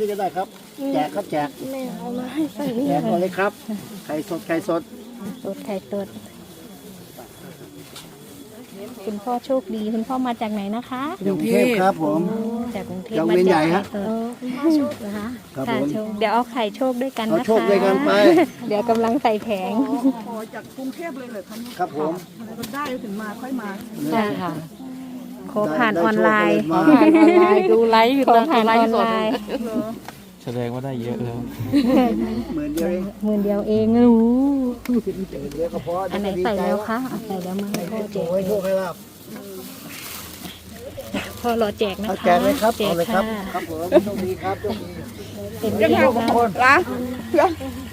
นี่ก็ได้ครับ แจกครับแจกแม่เอามาให้ฝั่งนี้แจกหมดเลยครับ ไข่สดไข่สดตดไข่ตดคุณพ่อโชคดีคุณพ่อมาจากไหนนะคะกรุงเทพครับผม จากกรุงเทพจากมาเวียนใหญ่จากฮะไข่ตดคุณพ่อโชคเหรอคะครับค่ะผมโชคเดี๋ยวเอาไข่โชคด้วยกันเอานะคะโชคด้วยกันไป เดี๋ยวกำลังใส่แผงขอจากกรุงเทพเลยเหรอคะครับผมแล้วก็ได้ถึงมาค่อยมาใช่ค่ะ โคผ่านออนไลน์ได้ผ่านออนไลน์ดูไลฟ์อยู่โคผ่านออนไลน์แสดงว่าได้เยอะแล้วหมื่นเดียวเองหมื่นเดียวเองอู้หมื่นเดียวก็พออันไหนใส่แล้วคะอะใส่แล้วมาให้พ่อแจโอ้กยโชคให้ลาบพ่อรอแจกนะเอาคะแจกเลยครับแจเอากเลยครับค่ะครับผมโชคดีครับโชคดีเป็นยังเรีไงยบางนะคนละ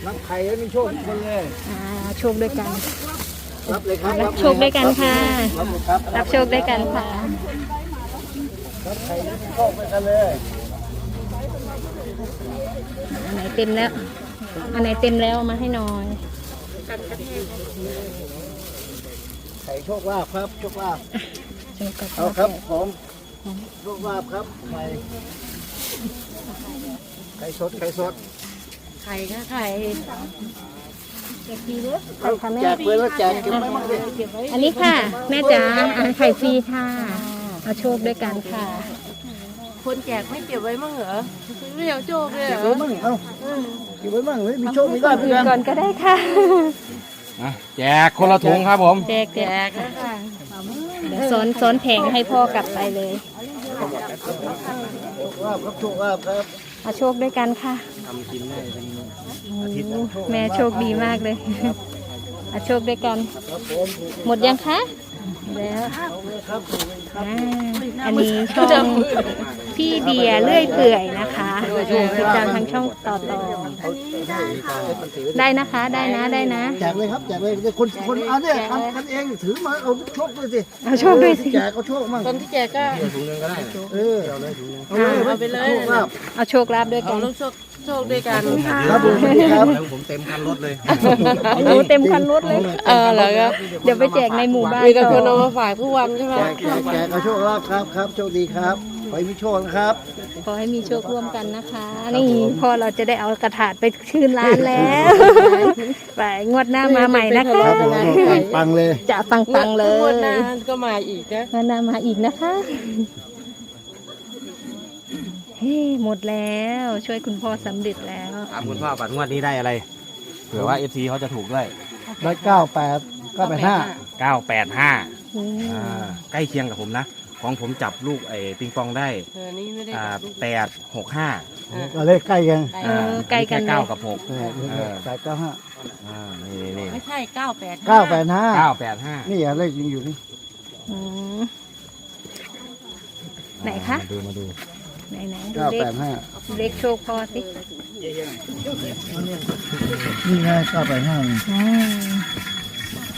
รับไข่แล้วมีโชคทุกคนเลยอ่าโชคด้วยกันรับเลยครับรับโชคด้วยกันค่ะ รับเลยครับรับโชคด้วยกันค่ะ รับไข่แล้วมีโชคด้วยกันเลยอันไหนเต็มแล้ว อันไหนเต็มแล้วเอามาให้หน่อยไข่โชคลาภครับโชคลาภโชคกับเอาครับผมโชคลาภครับไข่ไข่สดไข่สดไข่ก็ไข่ใส่ค่ะแม่แจกเลยแล้วแจกเก็บไว้บ้างดิอันนี้ค่ะ แม่จ๋าอ่าไข่ฟรีค่ะ เอาโชคด้วยกันค่ะ คนแจกไม่เก็บไว้มั่งเหรอไม่อยากโชคเลยเหรเก็บอไว้บ้างเอ้าเก็บไว้บ้างเลยมีโชคมีลาภด้วยอื่นกันก่อนก็ได้ค่ะ อะแจกคนละถุงครับผม แจกแจแจกกนะค่ะเดี๋ยวซ้อนซ้อนแผงให้พ่อกลับไปเลยโชคลาภครับโชคลาภครับเอาโชคด้วยกันค่ะทำกินได้เป็นโอ้แม่โชคดีมากเลยเอาโชคด้วยกัน ครับผมถูกหมดยังคะ แล้วเลยครับถูกเลยครับอ่าอันนี้ช่องพี่เบียร์เลื่อยเปื่อยนะคะติดตามทางช่องต่อต่อได้นะคะได้นะได้นะแจกเลยครับแจกเลยเดี๋ยวคนคนเอาเนี่ยทำกันเองถือมาเอาโชคด้วยสิเอาโชคด้วยสิแจกเอาโชคมั่งคนที่แจกก็ถุงนึงก็ได้นะเออเอาเลยเอาไปเลยเอาไปเลยโชคลาภเอาโชคลาภด้วยเอากันลูก โชคโชคด้วยกันครับผมสวัสดีครับแล้วผมเต็มคันรถเลยโอ้โหเต็มคันรถเลย เออเหรอครับเดี๋ยวไปแจกในหมู่บ้านมีแต่คนต่เอาอมาฝากทุกวันใช่ไหมแจกแจกแจกเอาโชคลาภครับครับโชคดีครับขอให้มีโชคนะครับขอให้มีโชคร่วมกันนะคะ นี่พอเราจะได้เอากระถาดไปชื่นร้านแล้วไปงวดหน้ามาใหม่นะคะครับผมปังๆเลยจะปังปังๆเลงวดหยน้าก็มาอีกนะงวดหน้ามาอีกนะคะ เฮ้หมดแล้วช่วยคุณพ่อสำเร็จแล้ว ถามคุณพ่อปัดงวดนี้ได้อะไรเผื่อว่า FC เขาจะถูกด้วย ได้เก้าแปดเก้าแปดห้า985อืมอ่าใกล้เคียงกับผมนะ ของผมจับลูกไอ้ปิงปองได้เออนี่ไม่ได้อ่าจับลูกแปดหกห้าเราเลขใกล้กันเออใกล้กันเลเก้ายกับหกแปดแปดเก้าห้าอ่านี่นี่ไม่ใช่เก้าแปดเก้าแปดห้าเก้าแปดห้านี่อะเลขยังอยู่นี่อืมไหนคะ มาดูมาดู ไหนไหนๆดูเก้าเลแปขดห้าเลขโชคพ่อสินี่ไงเก้าแปดห้าอืม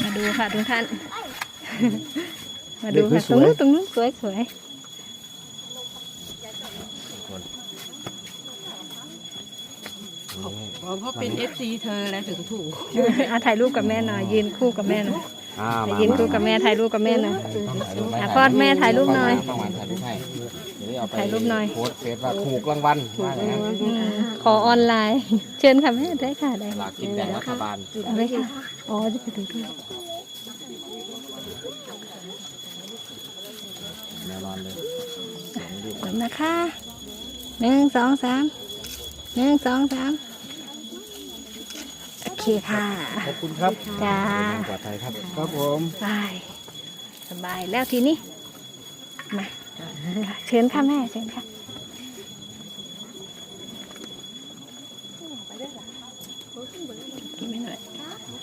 มาดูค่ะทุกท่าน มาดูค่ะตรงนู้นตรงนู้นสวยสวยอ๋อเพราะเป็นเอฟซีเธอแล้วถึงถูกๆเอาถ่ายรูปกับแม่หน่อยยืนคู่กับแม่หน่อยอ่าไปมายืนคู่กับแม่ถ่ายรูปกับแม่หน่อยอะพ่อแม่ถ่ายรูปหน่อยประมาณถ่ายรูปให้ เดี๋ยวได้เอาไปถ่ายรูปหน่อย โพสต์เฟซว่าถูกรางวัลว่าอย่างนั้นอืมขอออนไลน์ เชิญค่ะแม่ได้ค่ะได้สลากกินแบ่งรัฐบาลเอาเลยค่ะอ๋อจะไปดูด้วยแน่นอนเลยเดี๋ยวนะคะหนึ่งสองสามหนึ่งสองสามโอเคค่ะขอบคุณครับจ้าปลอดภัยครับ ครับผมไปสบายแล้วทีนี้มา เชิญค่ะแม่เชิญค่ะกินไม่หน่อย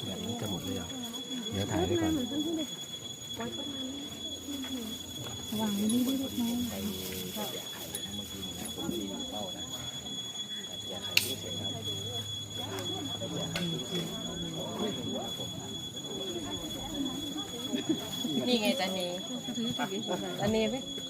แบบนี้จะหมดเลยเหรอเดี๋ยวถ่ายไว้ก่อนวางไว้นี่ด้วยไหมนี่ไงตาเนตาเนไปไป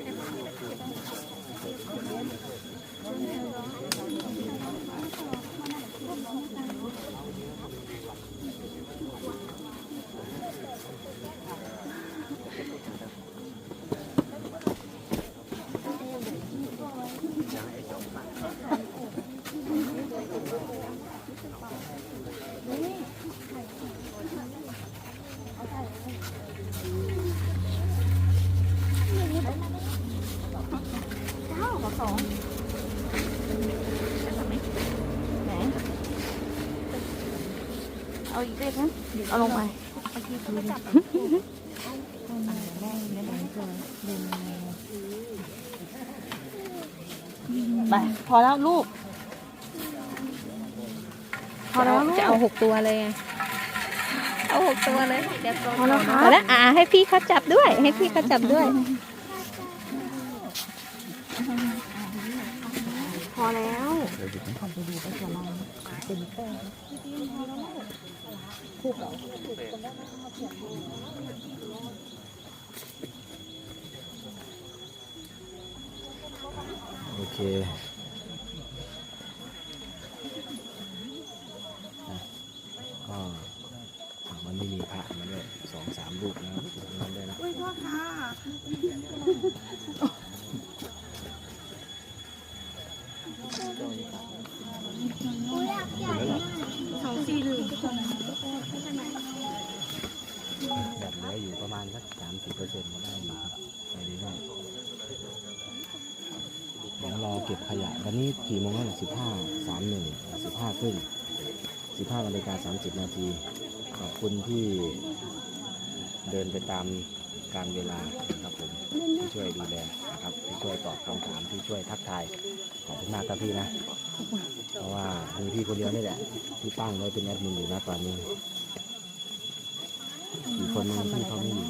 Thank you. เเอาอีกเล็กนะเอาลงไปไปพอแล้วลูก พอแล้วจะเอาหกตัวเลยไงเอาหกตัวเลยพอแล้วค่ะพอแล้วอ่าให้พี่เขาจับด้วย ให้พี่เขาจับด้วย พอแล้วเดี๋ยวผมทำไปดูก็จะลองเป็นแป้งคู่กับโอเคก็วันนี้มีพระมาด้วยสองสามรูปนะนั่นด้วยนะ อุ้ยพ่อค่ะ แบบเหลืออยู่ประมาณสักสามสิบเปอร์เซ็นต์ก็ได้อยู่ครับไปเรื่อยๆเดี๋ยวรอเก็ บขยะวันนี้กี่โมงแล้วสิบห้าสามหนึ่งสิบห้าครึ่งสิบห้านาฬิกาสามสิบนาทีขอบคุณที่เดินไปตามการเวลาครับผมที่ช่วยดูแลนะครับที่ช่วยตอบคำถามที่ช่วยทักทายขอบคุณมากครับพี่นะ เพราะว่ามีพี่คนเดียวนี่แหละที่ตั้งไว้เป็นแอดมินอยู่นะตอนนี้อีกคนนึงที่เขาไม่อยู่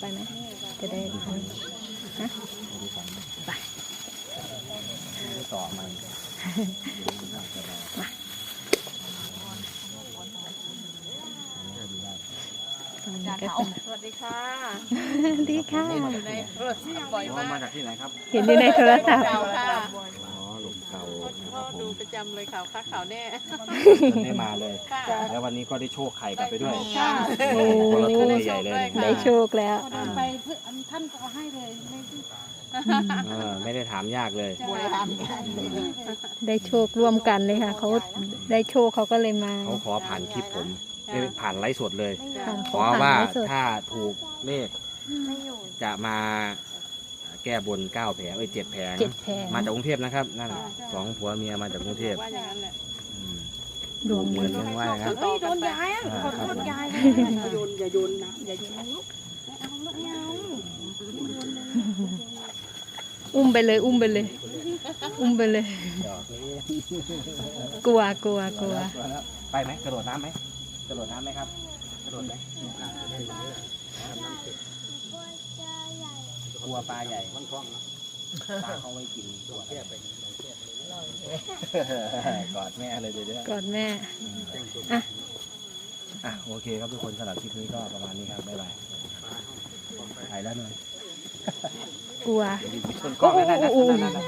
ไปไหม จะได้ทันไปต่อมันก็สวัสดีค่ะ ดีค่ะอยู่ในโทรศัพท์บ่อยมากมาจากที่ไหนครับเห็นอยู่ในโทรศัพท์ เก่าค่ะอ๋อหลุมเก่านะคพ่อรับผดูมประจำเลยข่าวค่าข่าวแน่ได้มาเลย ค่ะแล้ววันนี้ก็ได้โชคไข่กลับไปด้วยค่ะ โอ้โหคนละตัวใหญ่เลยได้โชคแล้วไปเพื่อท่านก็ให้เลยไม่เออไม่ได้ถามยากเลยบริหารอืมได้โชคร่วมกันเลยค่ะ เขาได้โชคเขาก็เลยมาเขาขอผ่านคลิปผมเอ้ยผ่านไลฟ์สดเลยผ่านขเขาอผ่านว่าไลฟ์สด ถ้าถูกเลขจะมา แก้บนเก้าแผงเอ้ยเจ็ดแผง เจ็ดแผงมาจากกรุงเทพนะครับนั่นน่ะสองผัวเมียมาจากกรุงเทพว่าอย่างนั้นแหละอืมดวงเหดีมือนกันว่าอย่างนั้น เฮ้ยโดนย้ายอ่าครับผมอย่าโยนอย่าโยนนะอย่าโยนนะลูกอุ้มไปเลย อุ้มไปเลย อุ้มไปเลยกลัวกลัวกลัวไปไหมกระโดดน้ำไหมกระโดดน้ำไหมครับกระโดดไหม กลัวปลาใหญ่ปลาเขาไว้กินตัวแค่ไปกอดแม่เลยเดี๋ยวกอดแม่อะโอเคครับทุกคนสำหรับคลิปนี้ก็ประมาณนี้ครับบ๊ายบายไปแล้วหน่อยกลัวเดี๋ยวมีชนกล้องนั่นนั่นนั่นนั่นนั่น